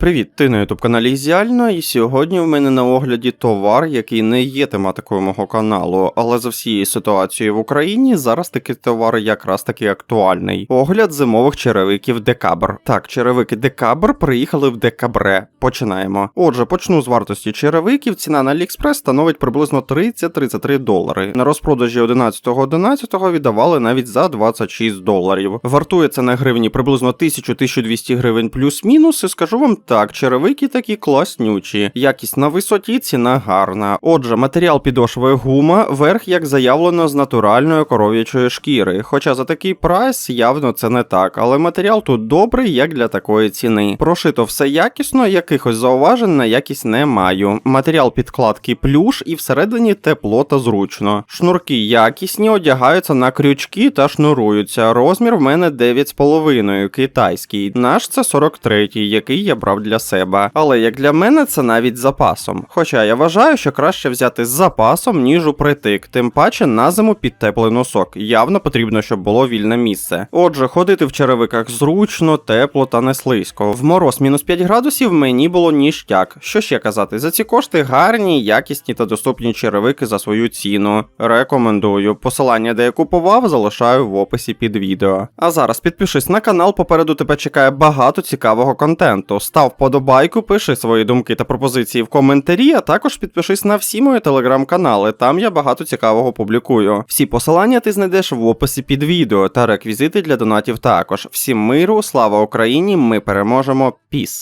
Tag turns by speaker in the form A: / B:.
A: Привіт, ти на ютуб каналі Ізіально, і сьогодні в мене на огляді товар, який не є тематикою мого каналу, але за всією ситуацією в Україні зараз такий товар якраз таки актуальний. Огляд зимових черевиків Декабр. Так, черевики Декабр приїхали в Декабре. Починаємо. Отже, почну з вартості черевиків. Ціна на AliExpress становить приблизно 30-33 долари. На розпродажі 11.11 віддавали навіть за 26 доларів. Вартує це на гривні приблизно 1000-1200 гривень плюс-мінус, і скажу вам так, черевики такі класнючі. Якість на висоті, ціна гарна. Отже, матеріал підошви гума, верх, як заявлено, з натуральної коров'ячої шкіри. Хоча за такий прайс явно це не так, але матеріал тут добрий, як для такої ціни. Прошито все якісно, якихось зауважень на якість не маю. Матеріал підкладки плюш і всередині тепло та зручно. Шнурки якісні, одягаються на крючки та шнуруються. Розмір в мене 9,5 китайський. Наш це 43, який я брав для себе. Але як для мене, це навіть запасом. Хоча я вважаю, що краще взяти з запасом, ніж упритик, тим паче на зиму під теплий носок. Явно потрібно, щоб було вільне місце. Отже, ходити в черевиках зручно, тепло та не слизько. В мороз мінус 5 градусів мені було ніштяк. Що ще казати? За ці кошти гарні, якісні та доступні черевики за свою ціну. Рекомендую. Посилання, де я купував, залишаю в описі під відео. А зараз підпишись на канал, попереду тебе чекає багато цікавого контенту. Став подобайку, пиши свої думки та пропозиції в коментарі, а також підпишись на всі мої телеграм-канали, там я багато цікавого публікую. Всі посилання ти знайдеш в описі під відео та реквізити для донатів також. Всім миру, слава Україні! Ми переможемо. Піс!